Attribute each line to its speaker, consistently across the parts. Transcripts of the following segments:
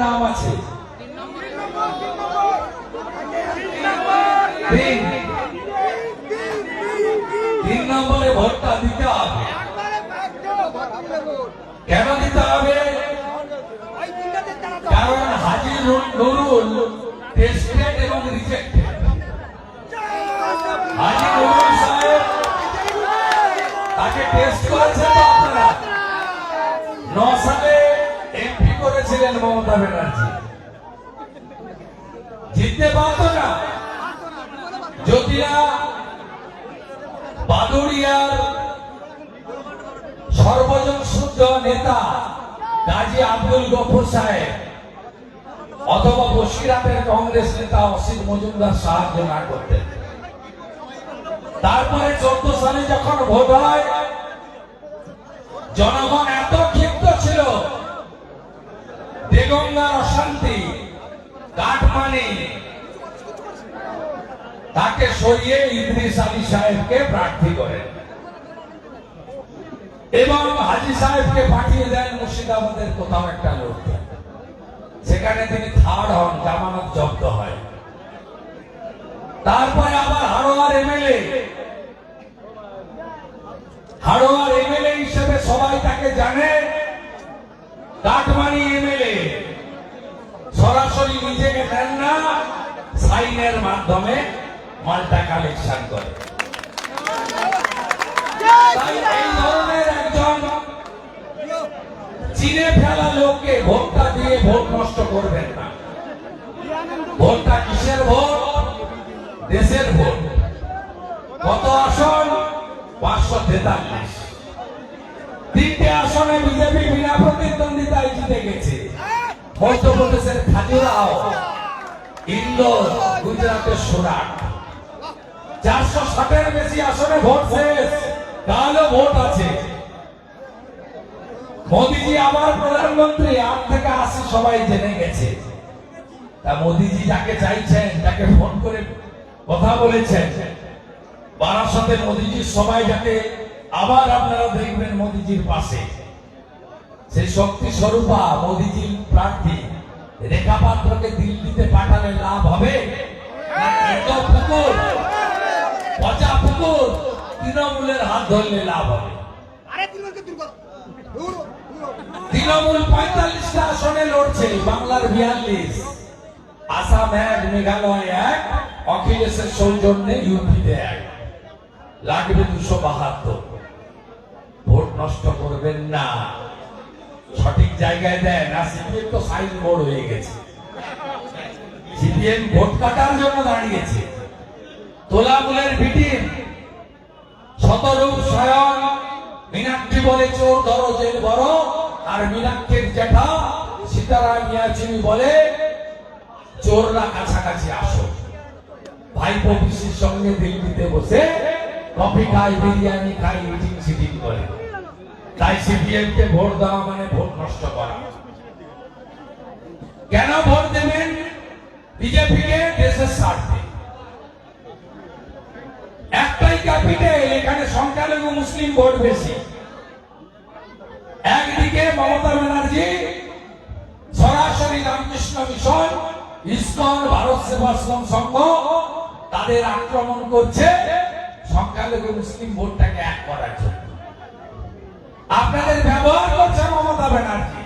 Speaker 1: নাম আছে? তিন। নম্বরে ভোটটা দিতে হবে। কেন দিতে হবে? কারণ হাজি নুর- নুরুল টেস্টেড এবং রিজেক্টেড হাজি নুরুল সাহেব তাকে টেস্ট করেছেন তো আপনারা ন সালে করেছিলেন মমতা ব্যানার্জি। জিততে পারতো না। যদি না বাদুড়িয়ার সর্বজন শুদ্ধ নেতা গাজী আব্দুল গফুর সাহেব অথবা বসিরাটের কংগ্রেস নেতা অসিত মজুমদার সাহায্য না করতেন তারপরে চোদ্দ সালে যখন ভোট হয়, জনগণ কাঠমানি তাকে সরিয়ে ইদ্রিস আলী সাহেবকে প্রার্থী করেন এবং হাজি সাহেবকে পাঠিয়ে দেন মুর্শিদাবাদের কোথাও একটা লড়তে সেখানে তিনি থার্ড হন, জামানত জব্দ হয়। তারপরে আবার হাড়োয়ার এমএলএ। হাড়োয়ার এমএলএ হিসেবে সবাই তাকে জানে। Cut money MLA. নিজেকে দেন না, সাইনের মাধ্যমে মালটা কালেকশন করে। চিনে ফেলা লোককে ভোটটা দিয়ে ভোট নষ্ট করবেন না। ভোটটা কিসের ভোট? দেশের ভোট। কত আসন? পাঁচশো তেতাল্লিশ। তিনটে আসনে বিজেপি বিনা প্রতিদ্বন্দ্বিতায় জিতে গেছে। মধ্যপ্রদেশের খাজুরাও ইন্দোর, গুজরাটের সুরাট চারশো ষাটের বেশি আসনে ভোট শেষ। কালও ভোট আছে। মোদিজি আবার প্রধানমন্ত্রী, আট থেকে আশি সবাই জেনে গেছে। তা মোদিজি যাকে চাইছেন যাকে ফোন করে কথা বলেছেন। বারাসতে মোদিজির সবাই যাকে, আবার আপনারা দেখবেন মোদিজির পাশে। সেই শক্তি স্বরূপা মোদিজির প্রার্থী। রেখা পাত্রকে দিল্লিতে পাঠালে লাভ হবে? পুকুর? পচা পুকুর? তৃণমূলের হাত ধরলে লাভ হবে। তৃণমূল পঁয়তাল্লিশটা আসনে লড়ছে বাংলার বিয়াল্লিশ। আসাম এক মেঘালয় এক অখিলেশের সৌজন্যে ইউপিতে এক। লাগবে দুশো বাহাত্তর। ভোট নষ্ট করবেন না। সঠিক জায়গায় দেন আর সিপিএম তো সাইন বোর্ড হয়ে গেছে। সিপিএম ভোট কাটার জন্য দাঁড়িয়েছে। তোলামূলের ভিটিম শতরূপ স্বয়ং মীনাক্ষী বলে চোর ধরো জেল বড়, আর মীনাক্ষীর জ্যাঠা সীতারাম মিয়াচিনি বলে চোররা কাছাকাছি আসো। ভাইপো পিসির সঙ্গে দিল্লিতে বসে কফি খাই বিরিয়ানি খাই মিটিং সিটিং করে। তাই সিপিএম কে ভোট দেওয়া মানে ভোট নষ্ট করা। কেন ভোট দেবেন? বিজেপি কে দেশের স্বার্থে। একটাই ক্যাপিটাল, এখানে সংখ্যালঘু মুসলিম ভোট বেশি। একদিকে মমতা ব্যানার্জি, সরাসরি রামকৃষ্ণ মিশন, ইসকন ভারত সেবাশ্রম সংঘ, তাদের আক্রমণ করছে। সংখ্যালঘু মুসলিম ভোটটাকে এক করার জন্য। আপনাদের ব্যবহার করছে মমতা ব্যানার্জি।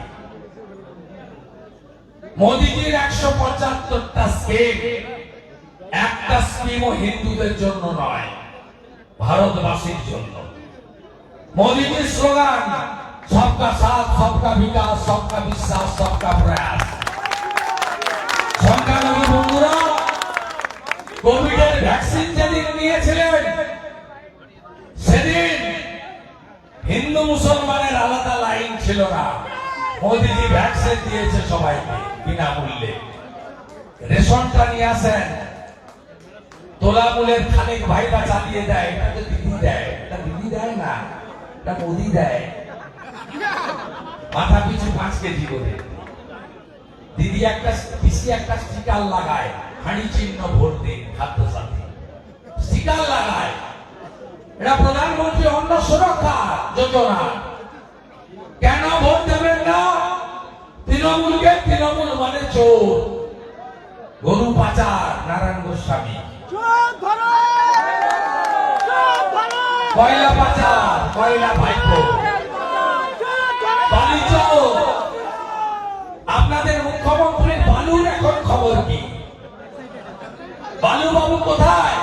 Speaker 1: মোদিজির একশো পঁচাত্তরটা স্কিম একটা স্কিমও হিন্দুদের জন্য নয়, ভারতবাসীর জন্য। মোদীজির স্লোগান, সবকা সাথ, সবকা বিকাশ, সবকা বিশ্বাস, সবকা প্রয়াস। সংখ্যালঘু বন্ধুরা, কোভিডের ভ্যাকসিন যেদিন নিয়েছিলেন, সেদিন হিন্দু লাইন ছিল না। মোদিজি ভ্যাকসিন দিয়েছে সবাইকে, বিনামূল্যে। রেশনটা নিয়ে আসেন। তোলামূলের খানিক ভাইরা চালিয়ে দেয়, এটা তো দিদি দেয়। এটা দিদি দেয় না, এটা মোদি দেয়। মাথা পিছু পাঁচ কেজি করে দিদি একটা, পিসি একটা স্টিকার লাগায়, হাঁড়ি চিহ্ন ভোট দিন খাদ্য সাথী স্টিকার লাগায়। এটা প্রধানমন্ত্রী অন্ন সুরক্ষা যোজনা। কেন ভোট দেবেন না? তৃণমূলকে তৃণমূল মানে চোর। গরু পাচার, নারায়ণ গোস্বামী। কয়লা পাচার কয়লা চোর। আপনাদের মুখ্যমন্ত্রীর বালুর এখন খবর কি? বালু বাবু কোথায়?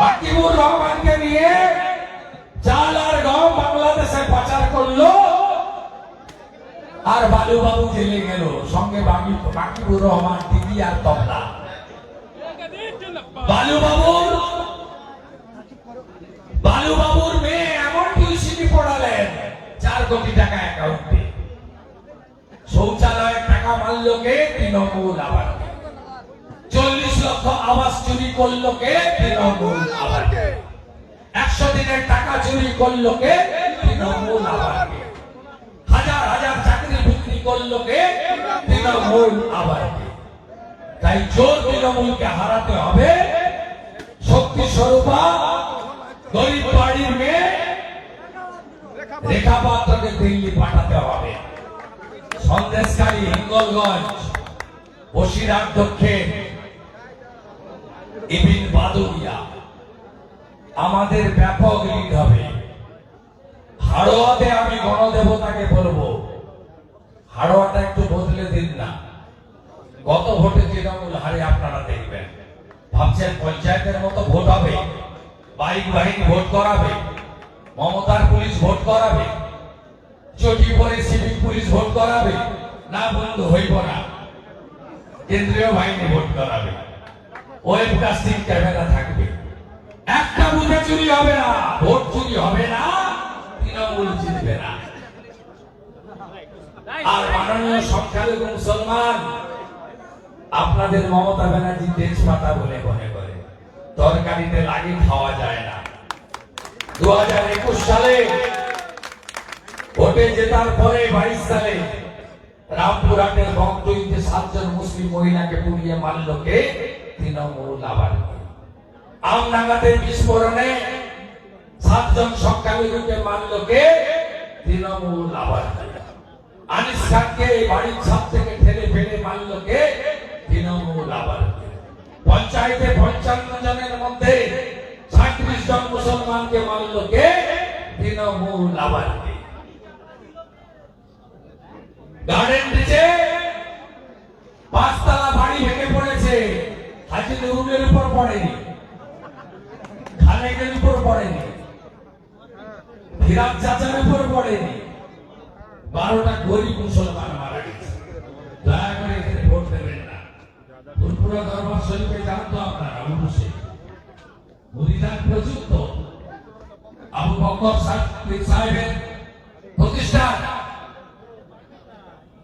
Speaker 1: বাকিবুর রহমানকে নিয়ে চাল আর গম বাংলাদেশে পাচার করল। আর বালু বাবু জেলে গেল। সঙ্গে বাকি- বাকিবুর রহমান, দিদি আর তবলা। বালু বাবুর বালু বাবুর মেয়ে এমন টিউশনি পড়ালেন, চার কোটি টাকা অ্যাকাউন্টে শৌচালয়ের টাকা মারল কে তৃণমূল আবার। চল্লিশ লক্ষ আবাস চুরি করল কে তৃণমূল আবার। একশো দিনের টাকা চুরি করল কে তৃণমূল আবার হাজার হাজার চাকরি তাই জোর তৃণমূলকে হারাতে হবে। শক্তি স্বরূপা, গরিব বাড়ির মেয়ে রেখা পাত্রকে দিল্লি পাঠাতে হবে। সন্দেশকারী হিঙ্গলগঞ্জ, বসিরহাট বাদুরিয়া আমাদের ব্যাপক লিড হবে। হাড়োয়াতে আমি গণদেবতাকে বলব। হাড়োয়াটা একটু বদলে দিন না। কত ভোটে তৃণমূল হারে আপনারা দেখবেন। ভাবছেন পঞ্চায়েতের মতো ভোট হবে? বাইক বাহিনী ভোট করাবে? মমতার পুলিশ ভোট করাবে? চটি পরে সিভিক পুলিশ ভোট করাবে? না বন্ধু, হইব না। কেন্দ্রীয় বাহিনী ভোট করাবে। ওয়েবকাস্টিং ক্যামেরা থাকবে। একটা বুথে চুরি হবে না, ভোট চুরি হবে না। আপনাদের মমতা ব্যানার্জি তেজপাতা বলে মনে করে। তরকারিতে লাগিয়ে খাওয়া যায় না। দু হাজার একুশ সালে, ভোটে জেতার পরে বাইশ সালে রামপুরহাটের সাতজন মুসলিম মহিলাকে পুড়িয়ে মারল কে? তৃণমূল আবার। বিস্ফোরণে সাতজন সংখ্যালঘুকে মারল কে? তৃণমূল আবার আনিস খানকে এই বাড়ির ছাদ থেকে ঠেলে ফেলে মারল কে? তৃণমূল আবার পঞ্চায়েতে পঞ্চান্ন জনের মধ্যে সাঁত্রিশ জন মুসলমানকে মারল কে? তৃণমূল আবার গার্ডেন ব্রিজে পাঁচতলা বাড়ি ভেঙে পড়েছে। হাজি নুরুলের উপর পড়েনি। খালেকের উপর পড়েনি। ফিরাজ চাচার উপর পড়েনি। বারোটা গরিব মুসলমান মারা গেছে। দয়া করে এখানে ভোট দেবেন না। ফুলপুরা দরবার শরীফে যান তো আপনারা মুরিদান প্রযুক্ত। আবু বকর সাহেবের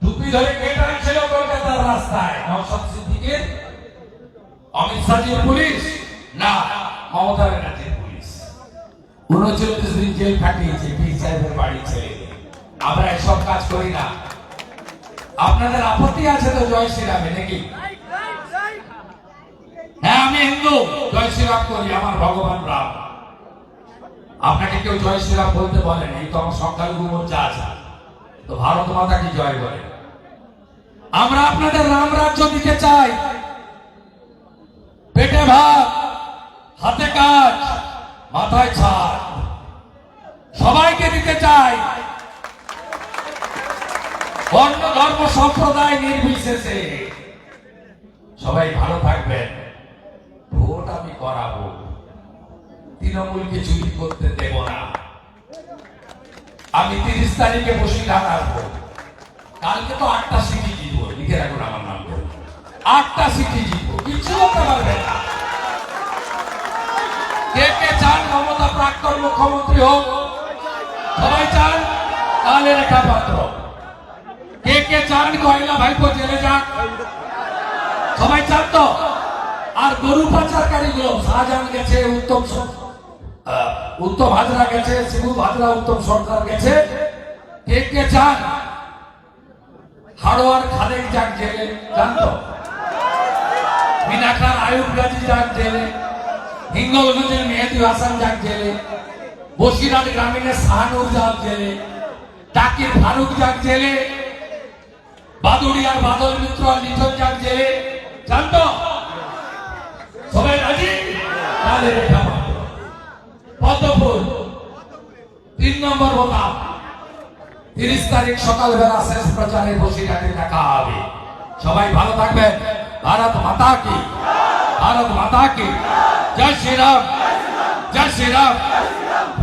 Speaker 1: টুপি ধরে টানছিল কলকাতার রাস্তায়? সিদ্দিকের, অমিত পুলিশ? না, মমতা ব্যানার্জির উনচল্লিশ দিন জেল কাটিয়েছে পীর সাহেবের বাড়ি ছেড়ে আমরা এসব কাজ করি না। আপনাদের আপত্তি আছে তো জয় শ্রীরামে নাকি? হ্যাঁ আমি হিন্দু। জয় শ্রীরাম করি, আমার ভগবান রাম। আপনাকে কেউ জয় শ্রীরাম বলতে বলেন এই তো আমার সংখ্যালঘু মোর্চা আছে। তো ভারত মাতা কি জয় বলে? আমরা আপনাদের রাম রাজ্য দিতে চাই। পেটে ভাত, হাতে কাজ, মাথায় সবাইকে দিতে চাই। বর্ণ, ধর্ম, সম্প্রদায় নির্বিশেষে। সবাই ভালো থাকবেন। ভোট আমি করাবো। তৃণমূলকে চুরি করতে দেব না। আমি তিরিশ তারিখে বসিরহাট আসব। কালকে তো আটটা সিটি জিতবো। লিখে রাখুন আমার নাম আটটা সিটি জিতবো। কিছু করতে পারবে না। কে কে চান, মমতা প্রাক্তন মুখ্যমন্ত্রী হোক সবাই চান? তাহলে রেখা পাত্র কে কে চান? কয়লা ভাইপো জেলে যাক। সবাই চান তো? আর গরু পাচারকারী গুলো শাহজাহান গেছে, উত্তম উত্তম হাজরা গেছে, শিবু হাজরা উত্তম সরকার গেছে। কে কে চান? হাড়োয়ার খালেক যাক জেলে জানতো মিনাখার আয়ুব গাজী যাক জেলে, হিঙ্গলগঞ্জের মেহেদি হাসান যাক জেলে। বসিরহাট গ্রামীণের শাহানুর যাক জেলে টাকির ফারুক যাক জেলে, বাদুড়ি আর বাদল মিত্র লিটন চাঁদ জেলে। জানত? সবাই রাজি? পাত্র পদ্মফুল, তিন নম্বর বোতাম। তিরিশ তারিখ সকালবেলা শেষ প্রচারে বসিরহাটে দেখা হবে। সবাই ভালো থাকবেন। ভারত মাতা কি? ভারত মাতা কি? জয় শ্রীরাম। জয় শ্রীরাম।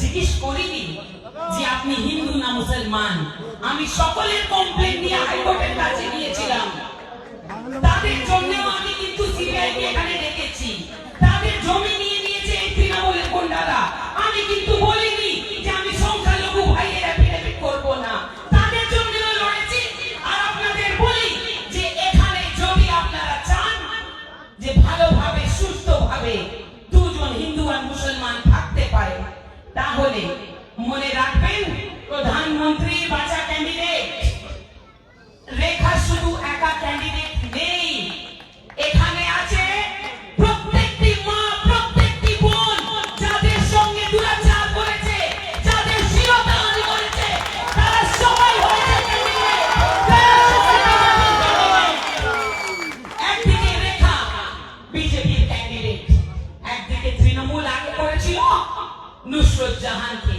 Speaker 2: জিজ্ঞেস করিনি যে আপনি হিন্দু না মুসলমান? আমি সকলের কমপ্লেন নিয়ে হাইকোর্টের কাছে নিয়েছিলাম তাদের জন্য আমি কিন্তু সিবিআই এখানে ডেকেছি। নুসরত জাহানকে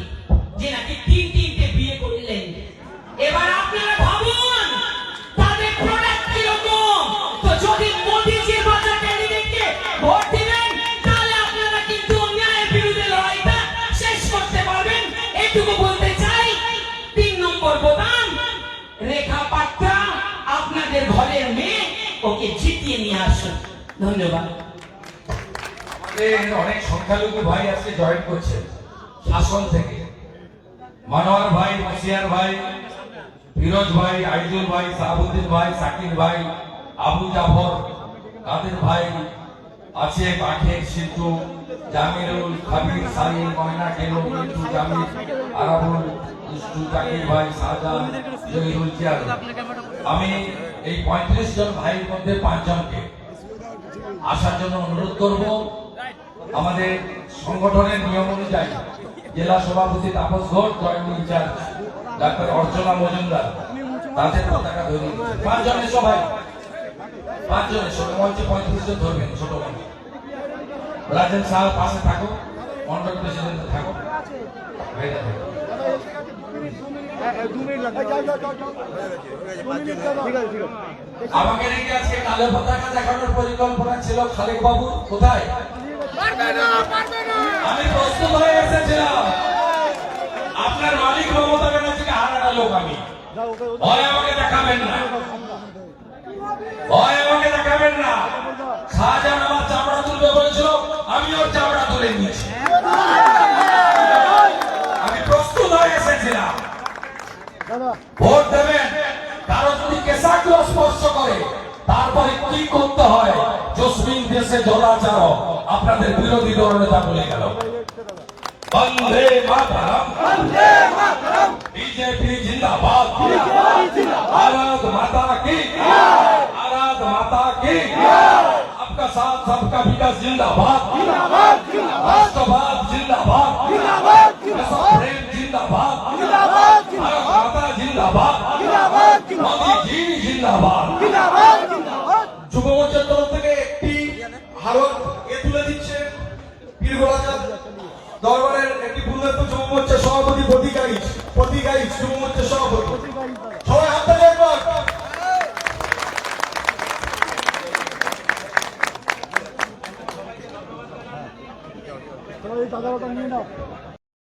Speaker 2: যে নাকি তিন তিনটে বিয়ে করলেন। এবার আপনারা ভাবুন, তাদের প্রোডাক্ট কীরকম? তো যদি মোদিজির বাঁচা ক্যান্ডিডেটকে ভোট দিবেন, তাহলে আপনারা কিন্তু অন্যায়ের বিরুদ্ধে লড়াইটা শেষ করতে পারবেন। এটুকু বলতে চাই, তিন নম্বর বোতাম, রেখা পাত্রা আপনাদের ঘরের মেয়ে ওকে জিতিয়ে নিয়ে আসুন। ধন্যবাদ।
Speaker 1: আমাদের অনেক সংখ্যালঘু ভাই আজকে জয়েন করছে শাসন থেকে। মনোয়ার ভাই মসিয়ার ভাই, ফিরোজ ভাই, আইজুল ভাই, সাহাবুদ্দিন ভাই, সাকিব ভাই, আবু জাফর, কাদের ভাই আছে বাঘের সিদ্ধু জামিরুল, খাবির, সালিম, ময়না কেলো মিন্টু, জামির, আরাবুল, দুষ্টু, জাকির ভাই শাহজাহান জহিরুল জিয়ার আমি এই পঁয়ত্রিশ জন ভাইয়ের মধ্যে পাঁচজনকে আসার জন্য অনুরোধ করব। আমাদের সংগঠনের নিয়ম অনুযায়ী জেলা সভাপতি তাপস ঘোষ, জয়েন্ট ইনচার্জ ডাক্তার অর্চনা মজুমদার, তাদের পতাকা দিয়েছে। পাঁচজনের সবাই পাঁচজনের ছোট মঞ্চে পঁয়ত্রিশ জন ধরবেন ছোট মঞ্চে রাজেন শাহ পাশে থাকো মন্ডল প্রেসিডেন্ট থাকো আমাকে নাকি আজকে কালো পতাকা দেখানোর পরিকল্পনা ছিল খালেক বাবু কোথায়? আমি প্রস্তুত হয়ে এসেছিলাম আপনার মালিক মমতা ব্যানার্জিকে হারানো লোক আমি? ভয় আমাকে দেখাবেন না। ভয় আমাকে দেখাবেন না। শাহজাহান আমার চামড়া তুলবে বলেছিল, আমি ওর চামড়া তুলে নিয়েছি। আমি প্রস্তুত হয়ে এসেছিলাম। ভোট দেবেন। কারও যদি কেশাগ্র স্পর্শ করে, তারপরে কি করতে হয়? জসমিন দেশে জলাচার আপনাদের বিরোধী দলনেতা বলে গেল বন্দে মাতরম বিজেপি জিন্দাবাদ भारत माता की भारत माता की आपका साथ सबका विकास जिंदाबाद राष्ट्रवाद जिंदाबाद देश प्रेम जिंदाबाद भारत माता जिंदाबाद मोदी जी जिंदाबाद